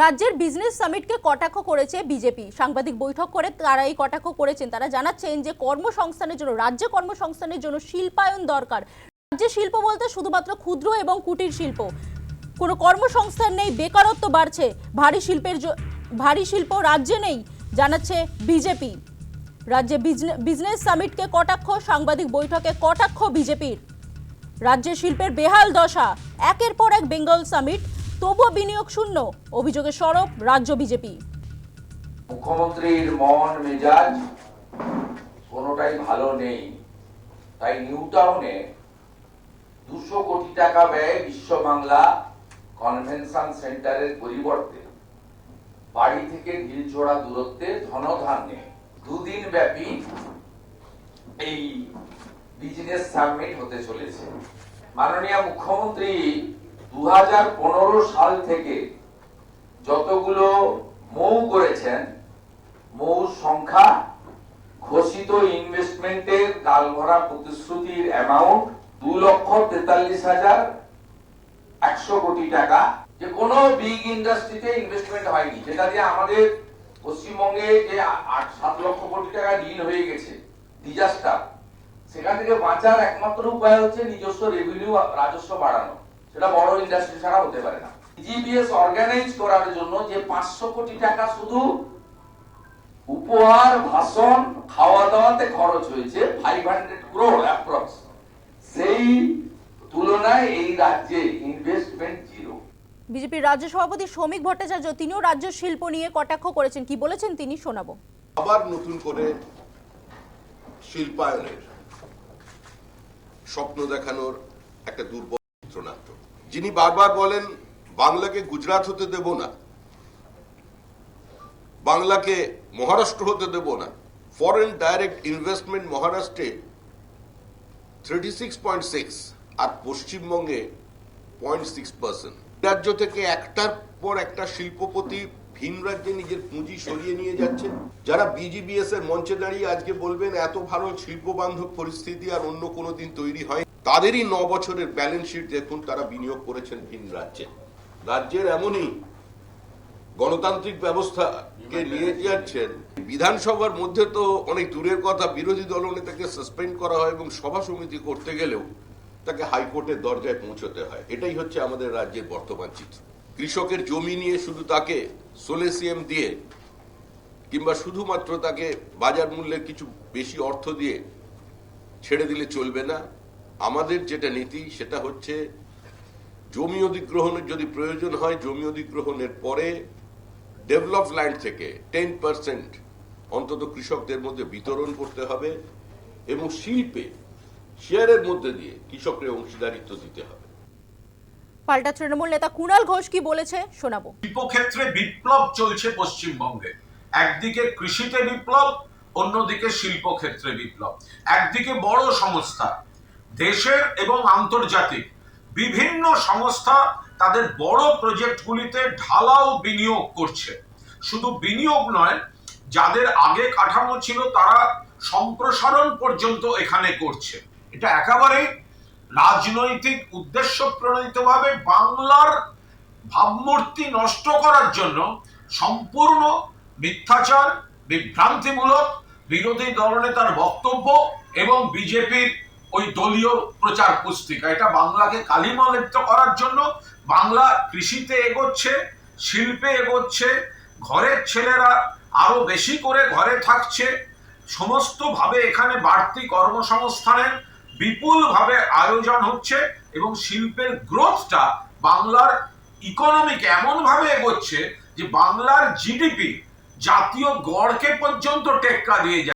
রাজ্যের বিজনেস সামিটকে কটাক্ষ করেছে বিজেপি সাংবাদিক বৈঠক করে তারা এই কটাক্ষ করেছেন। তারা জানাচ্ছেন যে কর্মসংস্থানের জন্য, রাজ্যে কর্মসংস্থানের জন্য শিল্পায়ন দরকার। রাজ্যে শিল্প বলতে শুধুমাত্র ক্ষুদ্র এবং কুটির শিল্প। কোনো কর্মসংস্থান নেই, বেকারত্ব বাড়ছে, ভারী শিল্পের ভারী শিল্প রাজ্যে নেই, জানাচ্ছে বিজেপি রাজ্যে বিজনেস সামিটকে কটাক্ষ, সাংবাদিক বৈঠকে কটাক্ষ বিজেপির রাজ্যের শিল্পের বেহাল দশা, একের পর এক বেঙ্গল সামিট তবুও বিনিয়োগ শূন্য, অভিযোগে সরব রাজ্য বিজেপি। মুখ্যমন্ত্রীর মন, মেজাজ কোনোটাই ভালো নেই। তাই দুশো কোটি টাকা ব্যয়ে বিশ্ব বাংলা কনভেনশন সেন্টারের পরিবর্তে বাড়ি থেকে ঢিলছোড়া দূরত্বে ধনধান্যে দুদিন ব্যাপী এই বিজনেস সামিট হতে চলেছে। মাননীয় মুখ্যমন্ত্রী দু হাজার পনেরো সাল থেকে যতগুলো মৌ করেছেন মৌর সংখ্যা ঘোষিত ইনভেস্টমেন্টের গালভরা প্রতিশ্রুতির অ্যামাউন্ট দু লক্ষ তেতাল্লিশ হাজার একশো কোটি টাকা। যে কোনো বিগ ইন্ডাস্ট্রিতে ইনভেস্টমেন্ট হয়নি, যেটা দিয়ে আমাদের পশ্চিমবঙ্গে যে আট সাত লক্ষ কোটি টাকা ঋণ হয়ে গেছে ডিজাস্টার সেখান থেকে বাঁচার একমাত্র উপায় হচ্ছে নিজস্ব রেভিনিউ রাজস্ব বাড়ানো। সেটা বড় ইন্ডাস্ট্রি ছাড়া হতে পারে না। জিবিএস অর্গানাইজ করার জন্য যে পাঁচশো কোটি টাকা শুধু উপহার ভাষণ খাওয়া দাওয়াতে খরচ হয়েছে ফাইভ হান্ড্রেড ক্রোড অ্যাপ্রক্স সেই তুলনায় এই রাজ্যে ইনভেস্টমেন্ট জিরো বিজেপির রাজ্য সভাপতি শ্রমিক ভট্টাচার্য তিনিও রাজ্য শিল্প নিয়ে কটাক্ষ করেছেন। কি বলেছেন তিনি শোনাবো। আবার নতুন করে শিল্পায়নের স্বপ্ন দেখানোর একটা দুর্বল চিত্রনাট্য যিনি বারবার বলেন, বাংলাকে গুজরাট হতে দেব না। বাংলাকে মহারাষ্ট্র হতে দেব না। ফরেন ডাইরেক্ট ইনভেস্টমেন্ট মহারাষ্ট্রে থার্টি আর পশ্চিমবঙ্গে পয়েন্ট রাজ্য থেকে একটার পর একটা শিল্পপতি ভিন রাজ্যে নিজের পুঁজি সরিয়ে নিয়ে যাচ্ছে। যারা বিজিবিএস এর মঞ্চে দাঁড়িয়ে আজকে বলবেন, এত ভালো শিল্প বান্ধব পরিস্থিতি আর অন্য কোনো দিন তৈরি হয় তাদেরই ন বছরের ব্যালেন্স শিট দেখুন তারা বিনিয়োগ করেছেন ভিন রাজ্যে। রাজ্যের এমনই গণতান্ত্রিক ব্যবস্থাকে নিয়ে যাচ্ছেন। বিধানসভার মধ্যে তো অনেক দূরের কথা বিরোধী দলনেতাকে সাসপেন্ড করা হয় এবং সভা সমিতি করতে গেলেও তাকে হাইকোর্টের দরজায় পৌঁছতে হয়। এটাই হচ্ছে আমাদের রাজ্যের বর্তমান চিত্র। কৃষকের জমি নিয়ে শুধু তাকে সোলেসিয়াম দিয়ে কিংবা শুধুমাত্র তাকে বাজার মূল্যে কিছু বেশি অর্থ দিয়ে ছেড়ে দিলে চলবে না। আমাদের যেটা নীতি সেটা হচ্ছে জমি অধিগ্রহণের যদি প্রয়োজন হয় জমি অধিগ্রহণের পরে ডেভেলপ ল্যান্ড থেকে টেন পার্সেন্ট অন্তত কৃষকদের মধ্যে বিতরণ করতে হবে এবং শিল্পে শেয়ারের মধ্যে দিয়ে কৃষকদের অংশীদারিত্ব দিতে হবে। পাল্টা তৃণমূল নেতা কুণাল ঘোষ কি বলেছে? শোনাবো। শিল্পক্ষেত্রে বিপ্লব চলছে পশ্চিমবঙ্গে। একদিকে কৃষিতে বিপ্লব অন্যদিকে শিল্পক্ষেত্রে বিপ্লব। একদিকে বড় সংস্থা দেশের এবং আন্তর্জাতিক বিভিন্ন সংস্থা তাদের বড় প্রজেক্টগুলিতে ঢালাও বিনিয়োগ করছে। শুধু বিনিয়োগ নয়, যাদের আগে কাঠামো ছিল তারা সম্প্রসারণ পর্যন্ত এখানে করছে। এটা একেবারেই রাজনৈতিক উদ্দেশ্য প্রণোদিতভাবে বাংলার ভাবমূর্তি নষ্ট করার জন্য সম্পূর্ণ মিথ্যাচার, বিভ্রান্তিমূলক বিরোধী দলনেতার বক্তব্য এবং বিজেপির ওই দলীয় প্রচার পুস্তিকা। এটা বাংলাকে কালিমালিপ্ত করার জন্য বাংলা কৃষিতে এগোচ্ছে, শিল্পে এগোচ্ছে, ঘরের ছেলেরা আরও বেশি করে ঘরে থাকছে। সমস্তভাবে এখানে বাড়তি কর্মসংস্থানের বিপুলভাবে আয়োজন হচ্ছে এবং শিল্পের গ্রোথটা বাংলার ইকোনমিক এমনভাবে এগোচ্ছে যে বাংলার জিডিপি জাতীয় গড়কে পর্যন্ত টেক্কা দিয়ে যায়